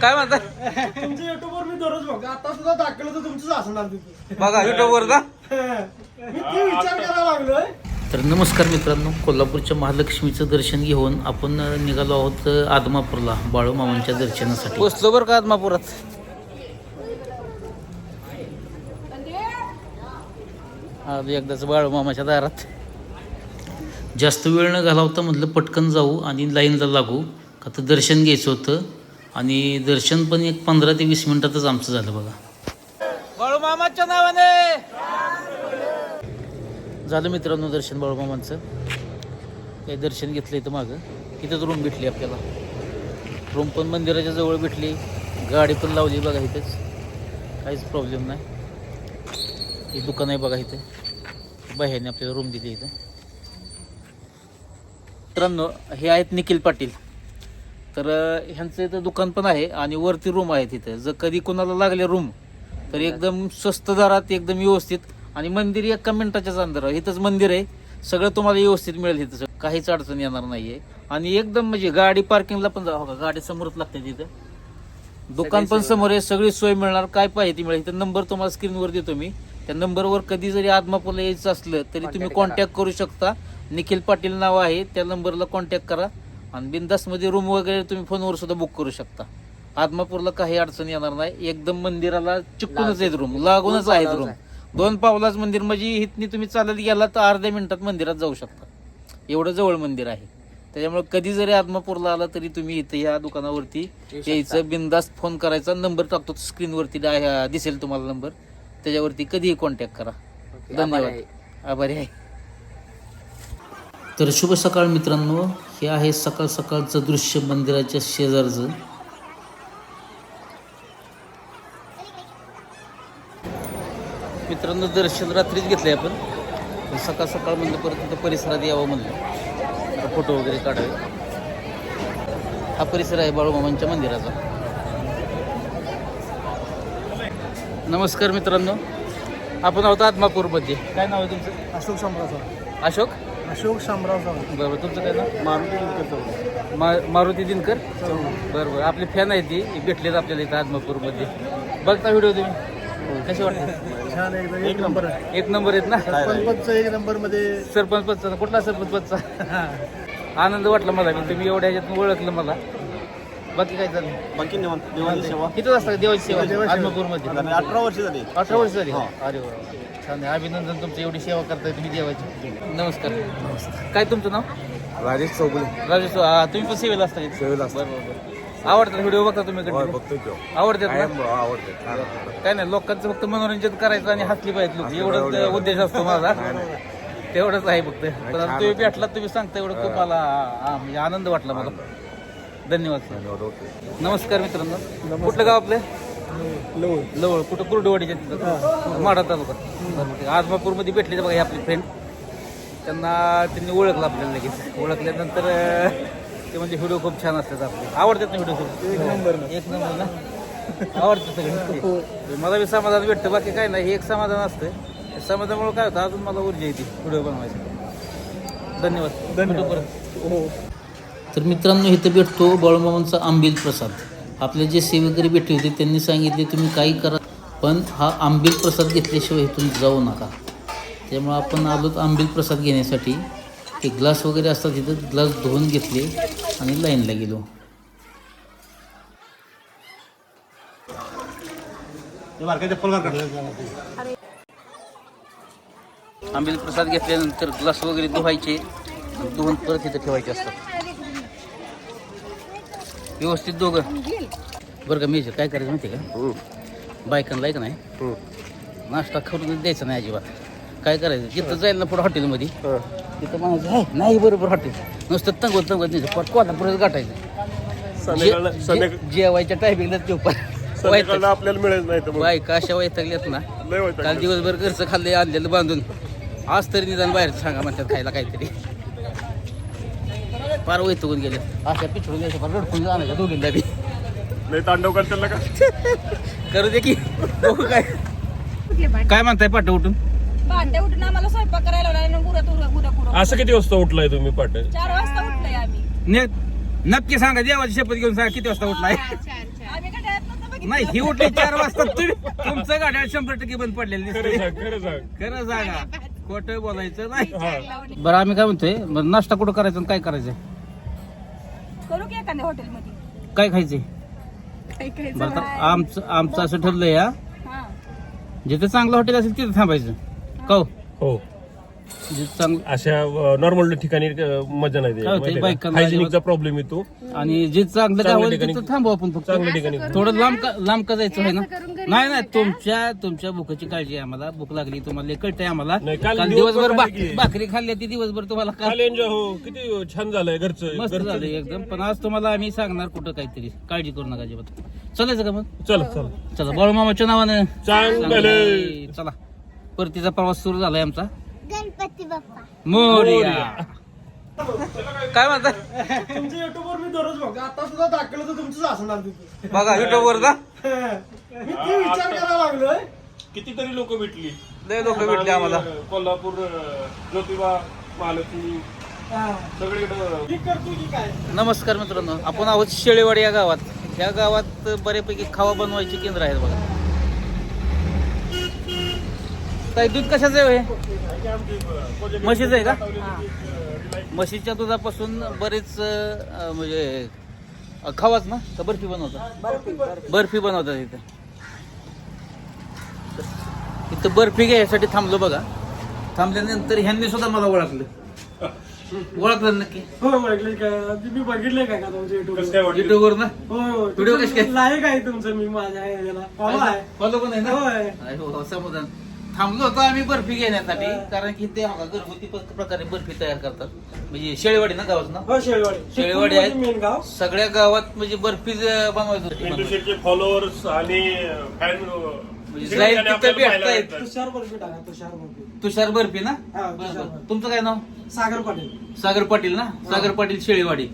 काय म्हणता तुमच्या युट्यूबवर मी दररोज बघा आता सुद्धा दाखवलं तर तुमचंच असणार तिथे. बघा युट्यूब वर जा. मी ते विचार करायला लागलोय. तर नमस्कार मित्रांनो कोल्हापूरच्या महालक्ष्मीचं दर्शन घेऊन आपण निघालो आहोत आदमापूरला बाळूमामांच्या दर्शनासाठी. पोचलो बरं का आदमापुरात? आज एकदाच बाळूमामाच्या दारात. जास्त वेळ न घालवता म्हटलं पटकन जाऊ आणि लाईनला लागू. का तर दर्शन घ्यायचं होतं. आणि दर्शन पण एक पंधरा ते वीस मिनिटातच आमचं झालं बघा. बाळूमामाच्या नावाने! झालं मित्रांनो दर्शन बाळूमामांचं. काही दर्शन घेतलं इथं मागं. इथंच रूम भेटली आपल्याला. रूम पण मंदिराच्या जवळ भेटली. गाडी पण लावली बघा इथेच. काहीच प्रॉब्लेम नाही. हे दुकान आहे बघा इथे. बाह्याने आपल्याला रूम दिली इथं. मित्रांनो हे आहेत निखिल पाटील. तर ह्यांचं इथं दुकान पण आहे आणि वरती रूम आहे तिथं जर कधी कोणाला लागले रूम तर एकदम स्वस्त दरात एकदम व्यवस्थित. आणि मंदिर एका मिनिटाच्याच अंदर इथंच मंदिर आहे. सगळं तुम्हाला व्यवस्थित मिळेल इथं. काहीच अडचण येणार नाहीये. आणि एकदम म्हणजे गाडी पार्किंगला पण जा- हो का, गाडी समोरच लागते तिथं. दुकान पण समोर आहे सगळी सोय मिळणार. काय पाहिजे ती मिळेल? इथं नंबर तुम्हाला स्क्रीनवर देतो मी. त्या नंबरवर कधी जरी आदमापूरला यायचं असलं तरी तुम्ही कॉन्टॅक्ट करू शकता. निखिल पाटील नाव आहे त्या नंबरला कॉन्टॅक्ट करा. आणि बिंदासमध्ये रूम वगैरे तुम्ही फोनवर सुद्धा बुक करू शकता. आदमापूरला काही अडचण येणार नाही. एकदम मंदिराला चिकूनच आहेत रूम लागूनच आहेत रूम दोन पावलाच मंदिर म्हणजे इथनी तुम्ही चालत गेला तर अर्ध्या मिनिटात मंदिरात जाऊ शकता. एवढं जवळ मंदिर आहे. त्याच्यामुळे कधी जरी आदमापूरला आला तरी तुम्ही इथं या दुकानावरती यायचं बिंदास्त फोन करायचा नंबर टाकतो स्क्रीनवरती दिसेल तुम्हाला नंबर त्याच्यावरती कधीही कॉन्टॅक्ट करा. धन्यवाद. आभारी आहे. तर शुभ सकाळ मित्रांनो. हे आहे सकाळ सकाळचं दृश्य मंदिराच्या शेजारचं. मित्रांनो दर्शन रात्रीच घेतलंय आपण. पण सकाळ सकाळ म्हणलं परत तिथं परिसरात यावं म्हणलं. फोटो वगैरे काढावे. हा परिसर आहे बाळूमामांच्या मंदिराचा. नमस्कार मित्रांनो. आपण आहोत आत्मापूरमध्ये. काय नाव आहे तुमचं? अशोक साहेब अशोक? अशोक शामराव बरोबर तुमचं काय नाव? मारुती विकत मा मारुती दिनकर? बरं बरं आपली फॅन आहे ती. भेटलेत आपल्याला इथं आदमापूरमध्ये. बघता व्हिडिओ तुम्ही. कसे वाटते? छान एकदम एक नंबर आहे. एक नंबर आहेत ना? सरपंच एक नंबरमध्ये सरपंच पदचा कुठला सरपंच पदचा आनंद वाटला मला की तुम्ही एवढ्या ह्याच्यातून ओळखलं मला. बाकी काय चाललं बाकी निवांत देवाची सेवा किती वाजता देवाची सेवा. आत्मापूरमध्ये. आणि अठरा वर्ष झाली. अठरा वर्ष झाली? अरे वा वा. छान आहे. अभिनंदन तुमचं. एवढी सेवा करताय तुम्ही देवाची. नमस्कार. काय तुमचं नाव? राजेश चौगुले. राजेश हा, तुम्ही पण सेवेला असता इथे? सेवेला असतो. बरं बरं बरं. आवडतात व्हिडिओ बघता तुम्ही continue? बघतोय तो आवडतात ना? आवडते. काय नाही लोकांचं फक्त मनोरंजन करायचं आणि हसली पाहिजे लोक. एवढंच उद्देश असतो माझा. तेवढंच आहे फक्त. पण आता तुम्ही भेटलात तुम्ही सांगता एवढं खूप मला हा, म्हणजे आनंद वाटला मला. धन्यवाद सर. नमस्कार मित्रांनो. कुठलं गाव आपलं? लवळ. लवळ. कुठं? कुर्डवाडीच्या तिथं माडा तालुका. आजमापूरमध्ये भेटले बघा हे आपले फ्रेंड त्यांना त्यांनी ओळखलं आपल्याला लगेच. ओळखल्यानंतर अं, ते म्हणजे व्हिडिओ खूप छान असतात आपले. आवडतात ना व्हिडिओ एक नंबर एक नंबर ना? आवडतं सगळं मला बी समाधान भेटतं. बाकी काय नाही हे एक समाधान असतं समाधानामुळे काय होतं? अजून मला ऊर्जा येते व्हिडिओ बनवायची धन्यवाद. परत. हो. तर मित्रांनो इथं भेटतो बाळूमामांचा आंबील प्रसाद. आपले जे सेवेकरी भेटले होते त्यांनी सांगितले तुम्ही काही करा पण हा आंबील प्रसाद घेतल्याशिवाय इथून जाऊ नका. त्यामुळे आपण आलो आंबील प्रसाद घेण्यासाठी. ते ग्लास वगैरे असतात तिथं ग्लास धुवून घेतले आणि लाईनला गेलो. आंबील प्रसाद घेतल्यानंतर ग्लास वगैरे धुवायचे धुवून परत इथं ठेवायचे असतात. व्यवस्थित दोघं. बरं का मेजर काय करायचं माहिती का? बायकांना ऐक नाही. नाश्ता करून द्यायचा नाही अजिबात. काय करायचं? जिथं जाईल ना पुढं हॉटेलमध्ये. तिथं म्हणायचं नाही बरोबर हॉटेल. नुसतं तंगवत तंगवत नाही. पण कोल्हापुरात गाठायचं जेवायच्या टायमिंगला तो पण. आपल्याला मिळेल नाही बायका अशा वैतागल्यात ना. काल दिवसभर घरचं खाल्लंय आणलेलं बांधून. आज तरी निदान बाहेर सांगा म्हणतात खायला काहीतरी. फार वैतगून गेले. अशा पिछडून द्यायच्या फार रडकून आणायच्या दोघींना बी. लय तांडव करतील का? करू दे की. बघू काय. काय म्हणताय पाठ उठून? पहाटे उठून आम्हाला स्वयंपाक करायला लावला आणि उरत उरत उरत उरत. असं किती वाजता उठलाय तुम्ही पाटे चार वाजता उठलोय आम्ही. ने नक्की सांगा देवाची शपथ घेऊन सांगा किती वाजता उठलाय. आम्ही बघितलं. नाही ही उठली चार वाजता तुम्ही तुमचं गाड्या शंभर टक्के बंद पडलेली खरं सांग खरं सांग. खरं सांगा. खोटं बोलायचं नाही. हा. बरं आम्ही काय म्हणतोय नाश्ता कुठं करायचं आणि काय करायचं करू की एखाद्या हॉटेलमध्ये काय खायचंय काय काय बरं आता आमचं आमचं असं ठरलंय या हा. जिथे चांगलं हॉटेल असेल तिथे थांबायचं. का हो. जिथे चांगलं अशा नॉर्मल ठिकाणी अ, मजा नाही बायकांना हायजेनिकचा प्रॉब्लेम येतो. आणि जे चांगलं चांगल्या गाव ठिकाणी- तिथं थांबू आपण फक्त. चांगल्या ठिकाणी. थोडं लांब का लांब का जायचं आहे ना? नाही नाही तुमच्या तुमच्या भुकाची काळजी आहे आम्हाला. भूक लागली तुम्हाला लय कळतंय आम्हाला. नाही, काल काल दिवसभर भाकरी खाल्ली ती दिवसभर तुम्हाला काल. काल एन्जॉय हो किती छान झालंय घरचं मस्त घरचं- झालं एकदम. पण आज तुम्हाला आम्ही सांगणार कुठं काहीतरी. काळजी करू नका अजिबात. चालायचं का मग? चल चल. चला बाळूमामाच्या नावानं. चांगलं चांगलं. चला. परतीचा प्रवास सुरू झालाय आमचा. गणपती बाप्पा. मोरया. काय म्हणता तुमच्या युट्यूबवर मी दररोज बघतो. आता सुद्धा दाखवलं तर तुमचंच असणार तिथे. बघा युट्यूब वर का? मी ते विचार करायला लागलोय. कितीतरी लोक भेटली. लय लोक भेटले आम्हाला. कोल्हापूर अ, ज्योतिबा महालक्ष्मी हा. सगळीकडे. ठीक करतो की काय? नमस्कार मित्रांनो. आपण आहोत शेळेवाडी या गावात. या गावात बऱ्यापैकी खावा बनवायची केंद्र आहेत बघा. ताई दूध कशाचं आहे हे? म्हशीचं आहे का? म्हशीच्या दुधापासून बरेच अं, म्हणजे अं, खावाच ना? का बर्फी बनवतात. बर्फी बनवतात इथं. इथं बर्फी घ्यायसाठी थांबलो बघा. थांबल्यानंतर ह्यांनी सुद्धा मला ओळखलं. ओळखलं नक्की? हो म्हटलं काय ते मी बघितलंय काय का तुमच्या युट्यूब युट्यूबवर ना? हो हो. Video कशी काय? लाईक आहे तुमचं मी माझ्या फॉलो आहे फॉलो पण आहे ना? होय. आहे, हो, हो, समाधान. थांबलो होतो आम्ही बर्फी घेण्यासाठी. कारण की ते बघा, घरगुती प- प्रकारे बर्फी तयार करतात. म्हणजे शेळेवाडी ना गावात ना हो शेळवाडी. शेळेवाडी आहे. मेन गाव. सगळ्या गावात म्हणजे बर्फी ज- बनवायचं पिंटू होती. शेटचे फॉलोअर्स आणि फॅन म्हणजे जाईल तिथं भेटतायत. तुषार बर्फी टाका तुषार बर्फी. तुषार बर्फी ना? हा, तुषार. बर्फी. तुमचं काय नाव? सागर पाटील. सागर पाटील ना? सागर पाटील शेळेवाडी.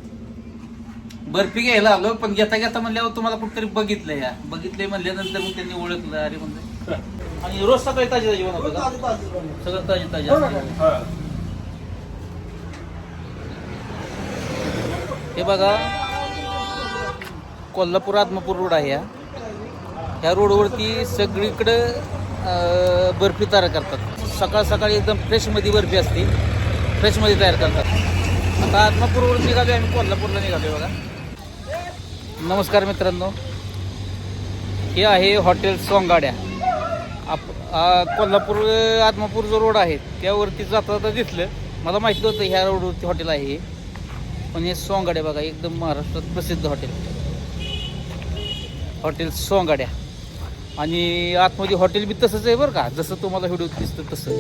बर्फी घ्यायला आलो पण घेता घेता म्हणल्यावर तुम्हाला कुठतरी बघितलंय या. बघितलंय म्हणल्यानंतर मग त्यांनी ओळखलं. अरे म्हणलं आणि रोज सकाळी ताजी ताजी बनवतो का. सगळं ताजी ताजी हो असतं. हे. बघा. कोल्हापूर आत्मापूर रोड आहे हा. ह्या रोडवरती सगळीकडं अं, बर्फी तयार करतात. सकाळ सकाळी एकदम फ्रेशमध्ये बर्फी असते. फ्रेशमध्ये तयार करतात. आता आत्मापूरवर निघालो आम्ही कोल्हापूरला निघालो बघा. नमस्कार मित्रांनो. हे आहे हॉटेल सोंगाड्या. कोल्हापूर आत्मापूर जो रोड आहे त्यावरती जाता जाता दिसलं. मला माहिती होतं ह्या रोडवरती हॉटेल आहे हे. पण हे सोंगाड्या बघा एकदम महाराष्ट्रात प्रसिद्ध हॉटेल हॉटेल सोंगाड्या. आणि आतमध्ये हॉटेल बी तसंच आहे बरं का. जसं तुम्हाला व्हिडिओ दिसतं तसं.